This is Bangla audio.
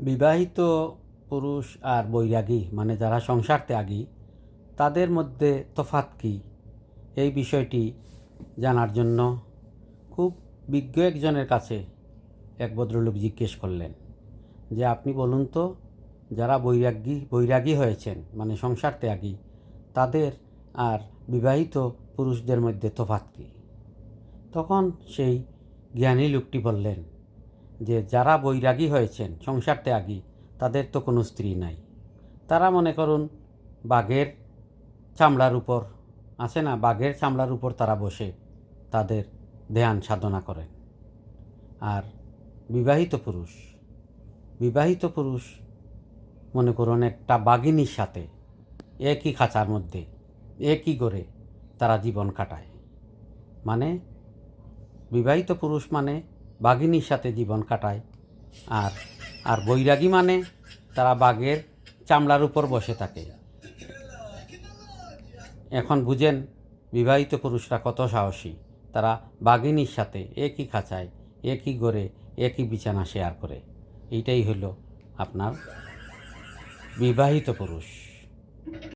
বিবাহিত পুরুষ আর বৈরাগী মানে যারা সংসার ত্যাগী, তাদের মধ্যে তফাৎ কী? এই বিষয়টি জানার জন্য খুব বিজ্ঞ একজনের কাছে এক ভদ্রলোক জিজ্ঞেস করলেন যে, আপনি বলুন তো, যারা বৈরাগী বৈরাগী হয়েছেন মানে সংসার ত্যাগী, তাদের আর বিবাহিত পুরুষদের মধ্যে তফাৎ কী? তখন সেই জ্ঞানী লোকটি বললেন যে যারা বৈরাগী হয়েছেন, সংসার ত্যাগী, তাদের তো কোনো স্ত্রী নাই। তারা মনে করুন বাঘের চামড়ার উপর, আছে না? বাঘের চামড়ার উপর তারা বসে তাদের ধ্যান সাধনা করেন। আর বিবাহিত পুরুষ বিবাহিত পুরুষ মনে করুন একটা বাঘিনীর সাথে একই খাঁচার মধ্যে, একই করে তারা জীবন কাটায়। মানে বিবাহিত পুরুষ মানে বাঘিনীর সাথে জীবন কাটায়। আর আর বৈরাগী মানে তারা বাঘের চামড়ার উপর বসে থাকে। এখন বুঝেন বিবাহিত পুরুষরা কত সাহসী। তারা বাঘিনীর সাথে একই খাঁচায়, একই গড়ে, একই বিছানা শেয়ার করে। এইটাই হলো আপনার বিবাহিত পুরুষ।